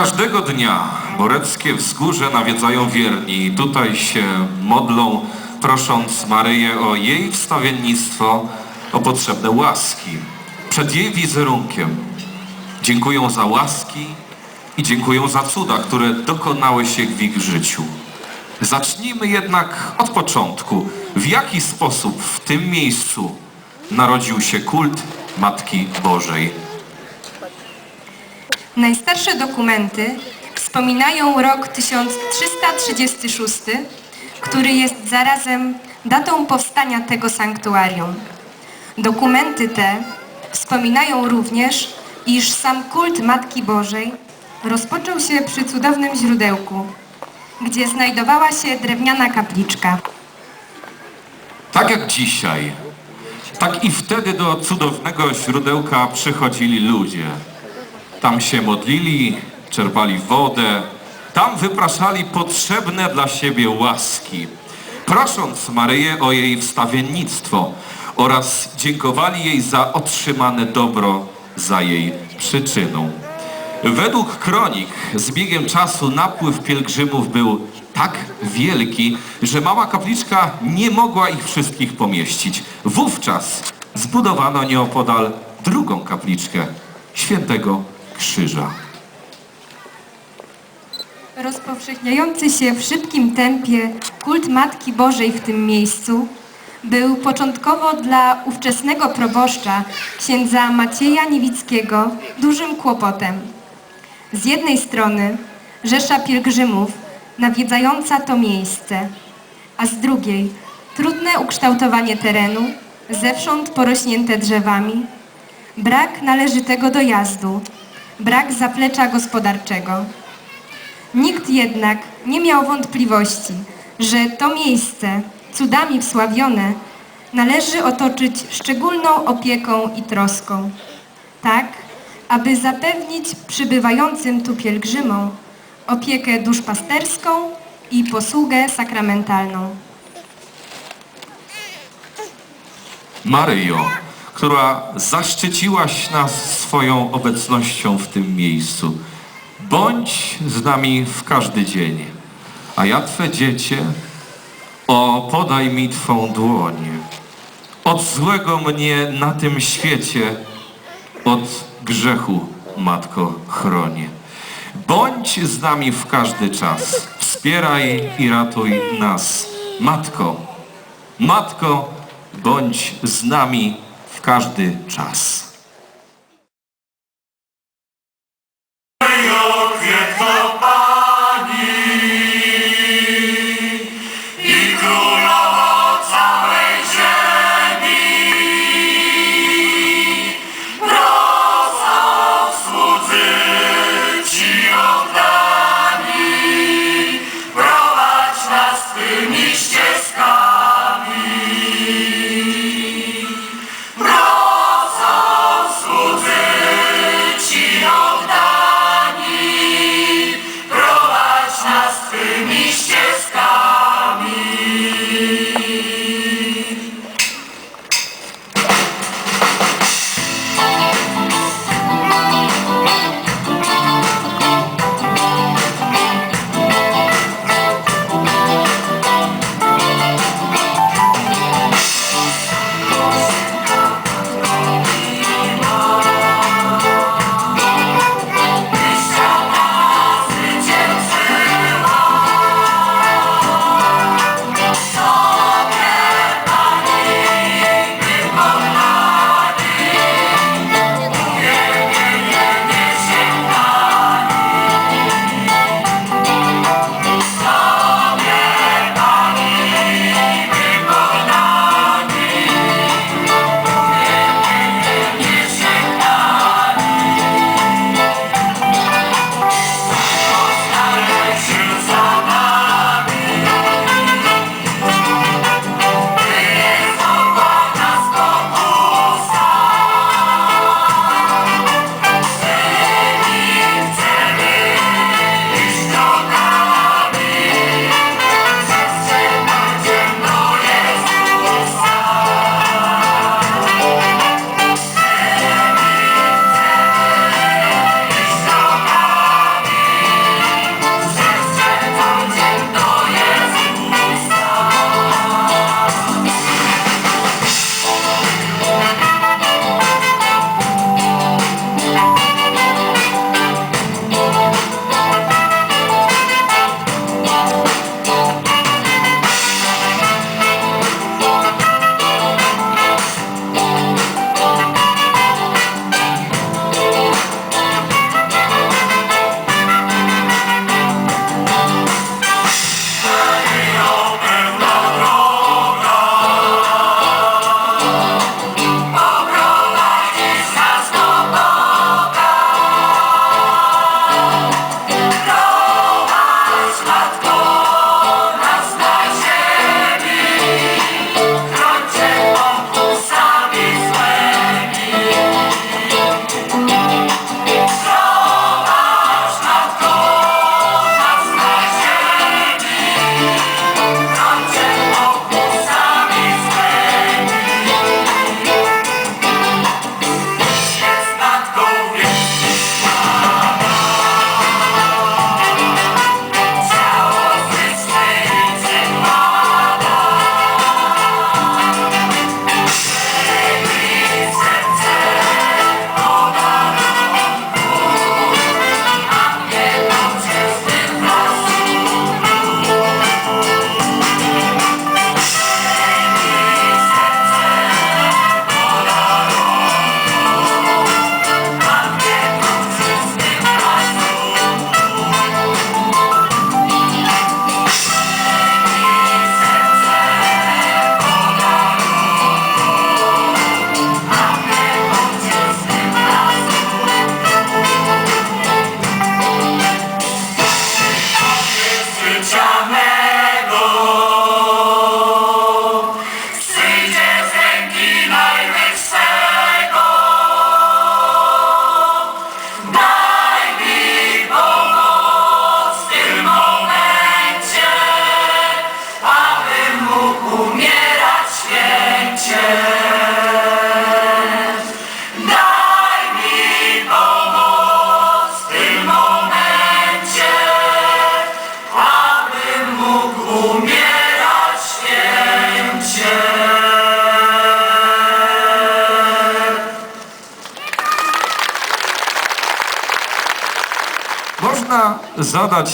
Każdego dnia Boreckie Wzgórze nawiedzają wierni tutaj się modlą, prosząc Maryję o jej wstawiennictwo, o potrzebne łaski przed jej wizerunkiem. Dziękują za łaski i dziękują za cuda, które dokonały się w ich życiu. Zacznijmy jednak od początku. W jaki sposób w tym miejscu narodził się kult Matki Bożej? Najstarsze dokumenty wspominają rok 1336, który jest zarazem datą powstania tego sanktuarium. Dokumenty te wspominają również, iż sam kult Matki Bożej rozpoczął się przy cudownym źródełku, gdzie znajdowała się drewniana kapliczka. Tak jak dzisiaj, tak i wtedy do cudownego źródełka przychodzili ludzie. Tam się modlili, czerpali wodę, tam wypraszali potrzebne dla siebie łaski, prosząc Maryję o jej wstawiennictwo oraz dziękowali jej za otrzymane dobro za jej przyczyną. Według kronik z biegiem czasu napływ pielgrzymów był tak wielki, że mała kapliczka nie mogła ich wszystkich pomieścić. Wówczas zbudowano nieopodal drugą kapliczkę świętego Krzyża. Rozpowszechniający się w szybkim tempie kult Matki Bożej w tym miejscu był początkowo dla ówczesnego proboszcza, księdza Macieja Niewickiego, dużym kłopotem. Z jednej strony rzesza pielgrzymów nawiedzająca to miejsce, a z drugiej trudne ukształtowanie terenu, zewsząd porośnięte drzewami, brak należytego dojazdu, brak zaplecza gospodarczego. Nikt jednak nie miał wątpliwości, że to miejsce, cudami wsławione, należy otoczyć szczególną opieką i troską. Tak, aby zapewnić przybywającym tu pielgrzymom opiekę duszpasterską i posługę sakramentalną. Maryjo, która zaszczyciłaś nas swoją obecnością w tym miejscu, bądź z nami w każdy dzień. A ja Twe dziecię, o podaj mi Twą dłoń. Od złego mnie na tym świecie, od grzechu, Matko, chroni. Bądź z nami w każdy czas. Wspieraj i ratuj nas. Matko, Matko, bądź z nami każdy czas.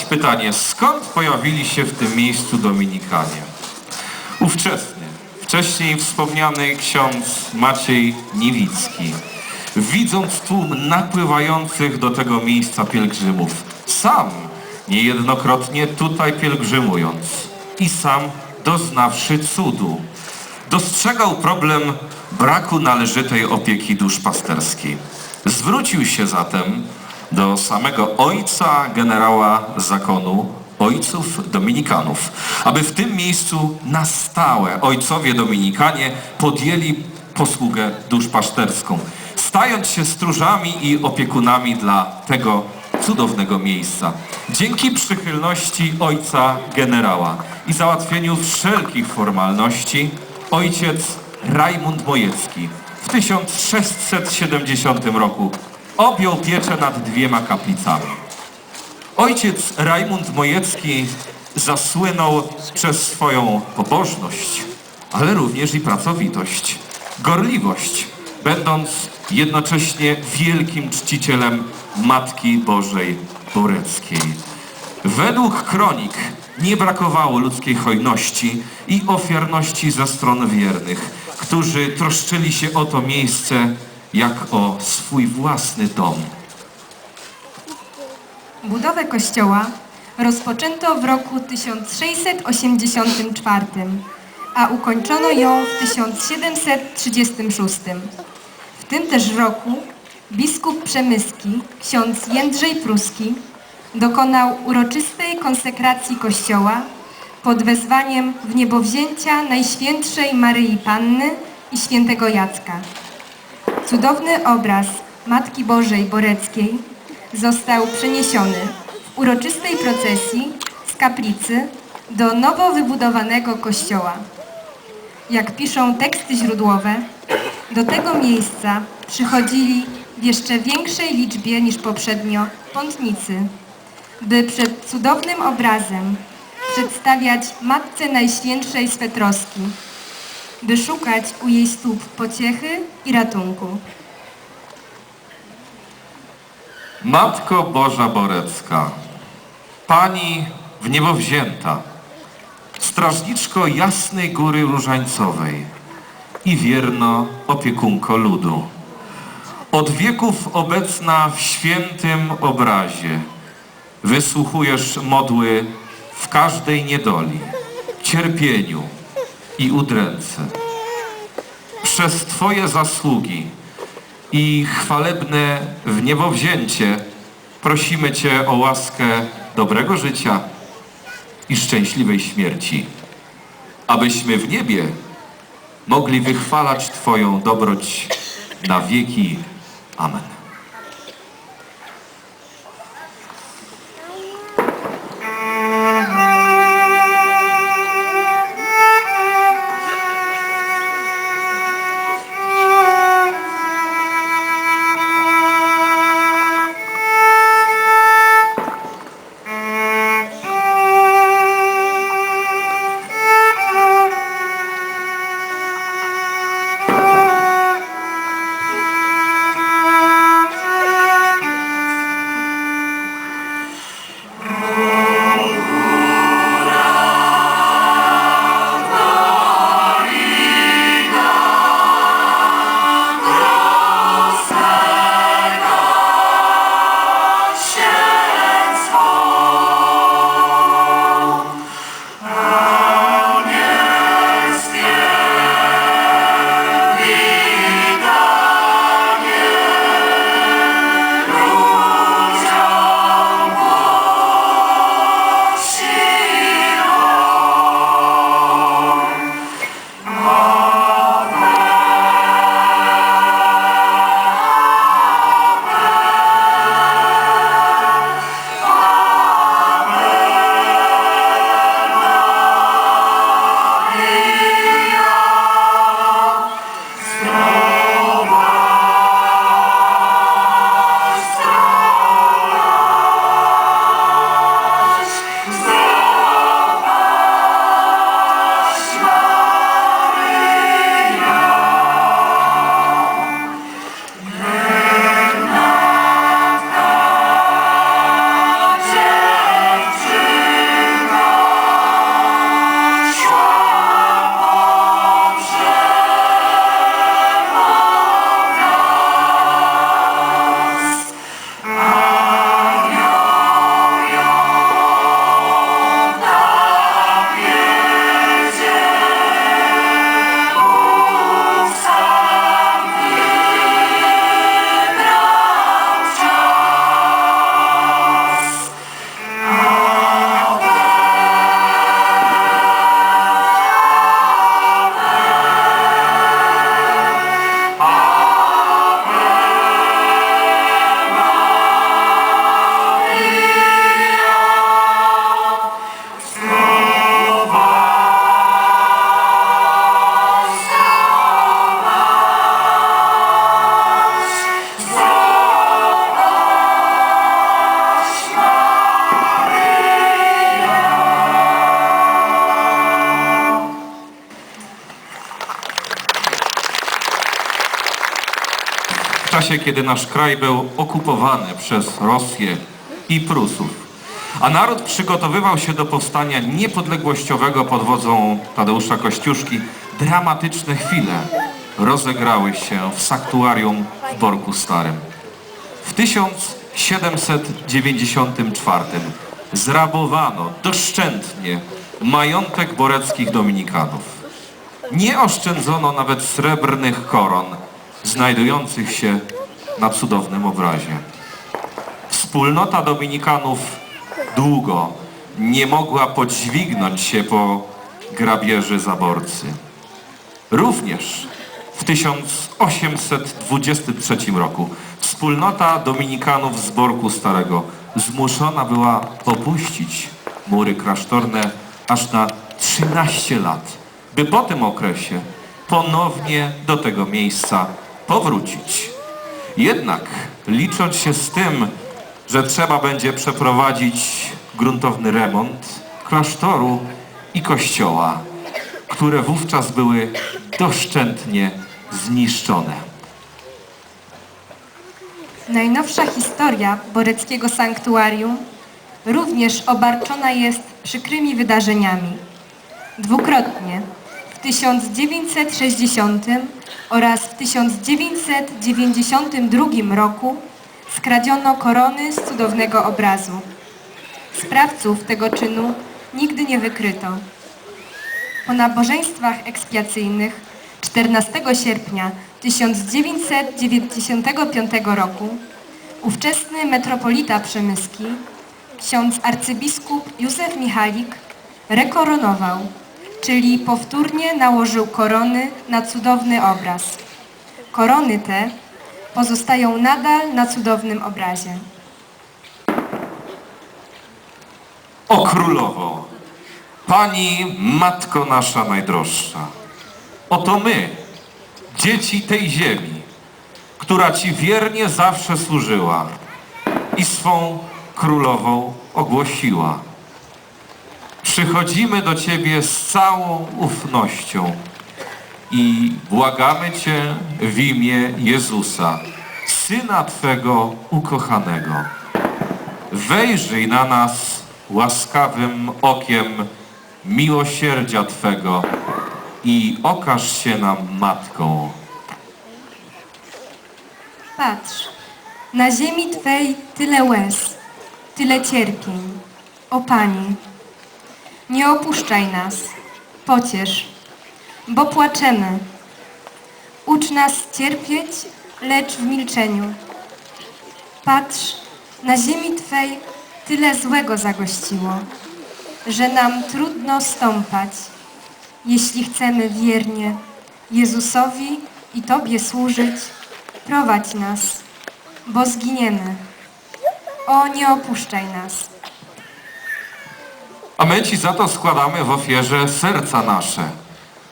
Pytanie, skąd pojawili się w tym miejscu Dominikanie? Ówczesny, wcześniej wspomniany ksiądz Maciej Niewicki, widząc tłum napływających do tego miejsca pielgrzymów, sam niejednokrotnie tutaj pielgrzymując i sam doznawszy cudu, dostrzegał problem braku należytej opieki duszpasterskiej. Zwrócił się zatem do samego ojca generała zakonu, ojców dominikanów, aby w tym miejscu na stałe ojcowie dominikanie podjęli posługę duszpasterską, stając się stróżami i opiekunami dla tego cudownego miejsca. Dzięki przychylności ojca generała i załatwieniu wszelkich formalności, ojciec Rajmund Mojecki w 1670 roku objął pieczę nad dwiema kaplicami. Ojciec Rajmund Mojecki zasłynął przez swoją pobożność, ale również i pracowitość, gorliwość, będąc jednocześnie wielkim czcicielem Matki Bożej Boreckiej. Według kronik nie brakowało ludzkiej hojności i ofiarności ze stron wiernych, którzy troszczyli się o to miejsce jak o swój własny dom. Budowę kościoła rozpoczęto w roku 1684, a ukończono ją w 1736. W tym też roku biskup przemyski, ksiądz Jędrzej Pruski, dokonał uroczystej konsekracji kościoła pod wezwaniem wniebowzięcia Najświętszej Maryi Panny i świętego Jacka. Cudowny obraz Matki Bożej Boreckiej został przeniesiony w uroczystej procesji z kaplicy do nowo wybudowanego kościoła. Jak piszą teksty źródłowe, do tego miejsca przychodzili w jeszcze większej liczbie niż poprzednio pątnicy, by przed cudownym obrazem przedstawiać Matce Najświętszej swe troski, by szukać u jej stóp pociechy i ratunku. Matko Boża Borecka, Pani w niebo wzięta, strażniczko Jasnej Góry Różańcowej i wierno opiekunko ludu. Od wieków obecna w świętym obrazie wysłuchujesz modły w każdej niedoli, cierpieniu i udręce. Przez Twoje zasługi i chwalebne wniebowzięcie prosimy Cię o łaskę dobrego życia i szczęśliwej śmierci, abyśmy w niebie mogli wychwalać Twoją dobroć na wieki. Amen. Kiedy nasz kraj był okupowany przez Rosję i Prusów, a naród przygotowywał się do powstania niepodległościowego pod wodzą Tadeusza Kościuszki, dramatyczne chwile rozegrały się w saktuarium w Borku Starym. W 1794 zrabowano doszczętnie majątek boreckich dominikanów. Nie oszczędzono nawet srebrnych koron znajdujących się na cudownym obrazie. Wspólnota dominikanów długo nie mogła podźwignąć się po grabieży zaborcy. Również w 1823 roku wspólnota dominikanów z Borku Starego zmuszona była opuścić mury klasztorne aż na 13 lat, by po tym okresie ponownie do tego miejsca powrócić. Jednak licząc się z tym, że trzeba będzie przeprowadzić gruntowny remont klasztoru i kościoła, które wówczas były doszczętnie zniszczone. Najnowsza historia Boreckiego Sanktuarium również obarczona jest przykrymi wydarzeniami. Dwukrotnie 1960 oraz w 1992 roku skradziono korony z cudownego obrazu. Sprawców tego czynu nigdy nie wykryto. Po nabożeństwach ekspiacyjnych 14 sierpnia 1995 roku ówczesny metropolita przemyski, ksiądz arcybiskup Józef Michalik rekoronował, czyli powtórnie nałożył korony na cudowny obraz. Korony te pozostają nadal na cudownym obrazie. O królowo, pani matko nasza najdroższa, oto my, dzieci tej ziemi, która ci wiernie zawsze służyła i swą królową ogłosiła. Przychodzimy do ciebie z całą ufnością i błagamy cię w imię Jezusa, Syna Twego ukochanego. Wejrzyj na nas łaskawym okiem miłosierdzia Twego i okaż się nam Matką. Patrz, na ziemi Twej tyle łez, tyle cierpień. O Pani, nie opuszczaj nas, pociesz, bo płaczemy. Ucz nas cierpieć, lecz w milczeniu. Patrz, na ziemi Twej tyle złego zagościło, że nam trudno stąpać, jeśli chcemy wiernie Jezusowi i Tobie służyć, prowadź nas, bo zginiemy. O, nie opuszczaj nas. A my Ci za to składamy w ofierze serca nasze.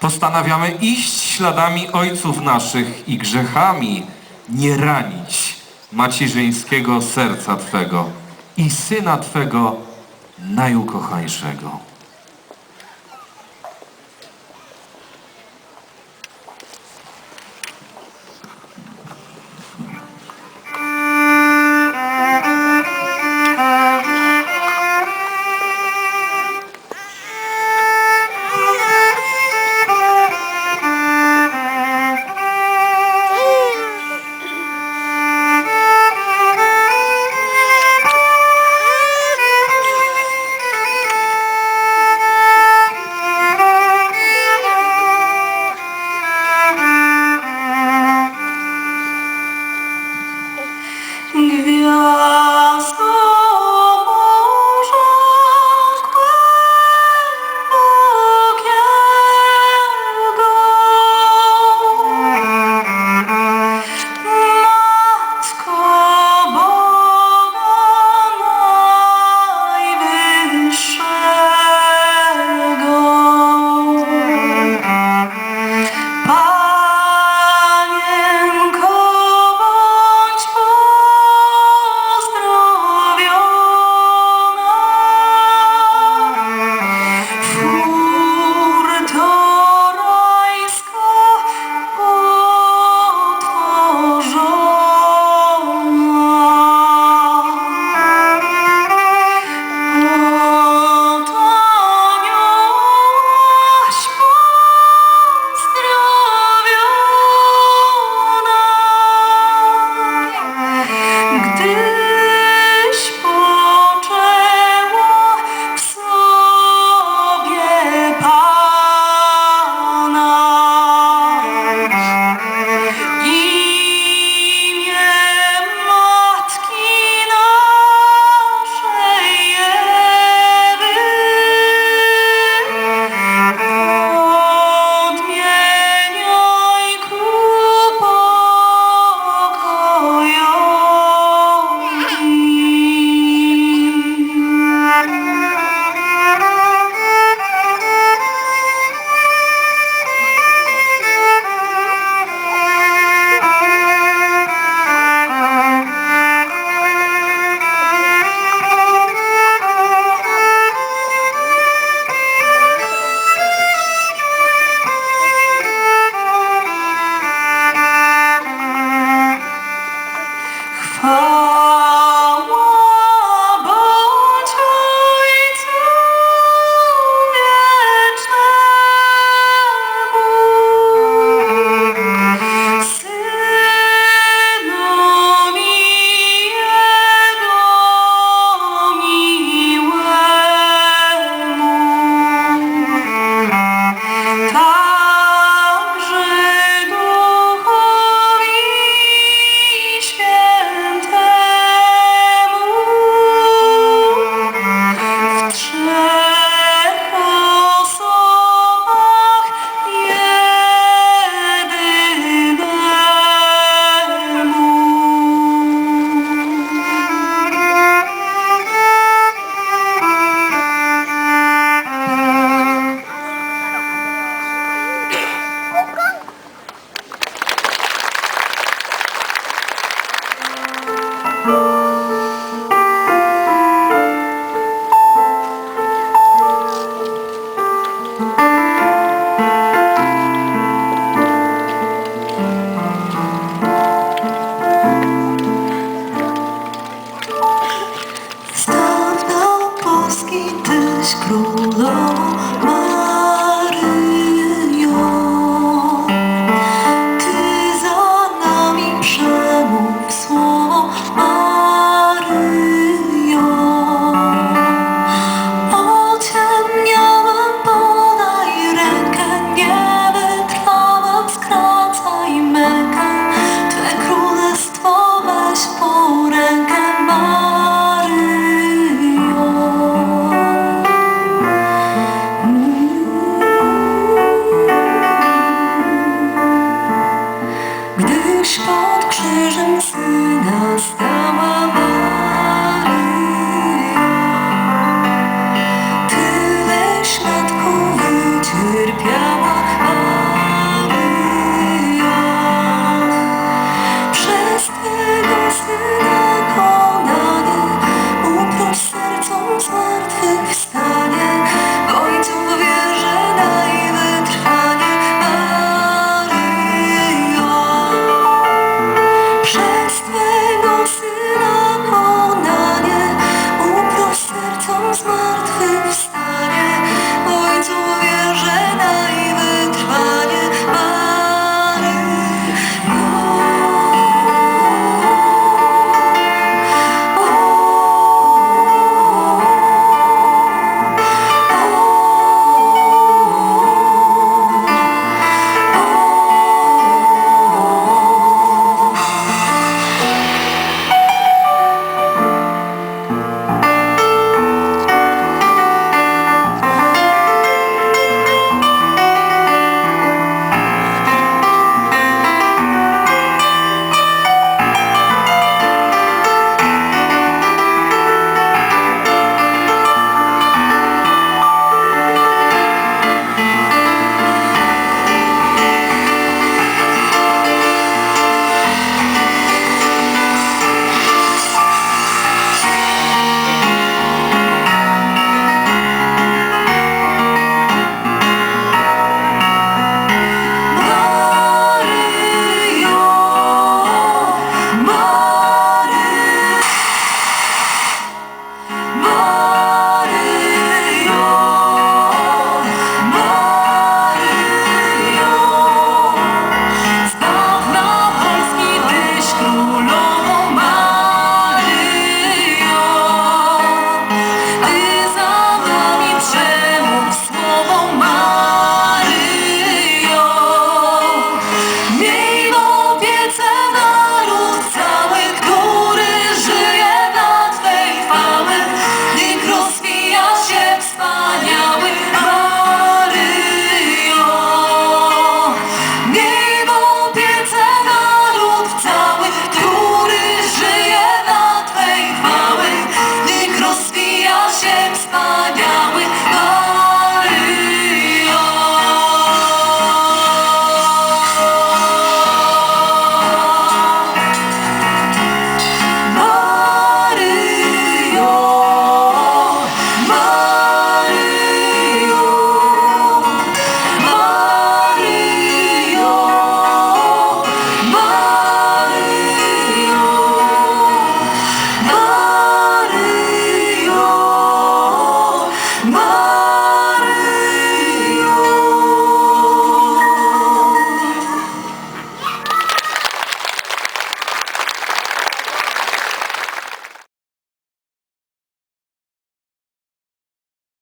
Postanawiamy iść śladami ojców naszych i grzechami nie ranić macierzyńskiego serca Twego i Syna Twego najukochańszego. Oh.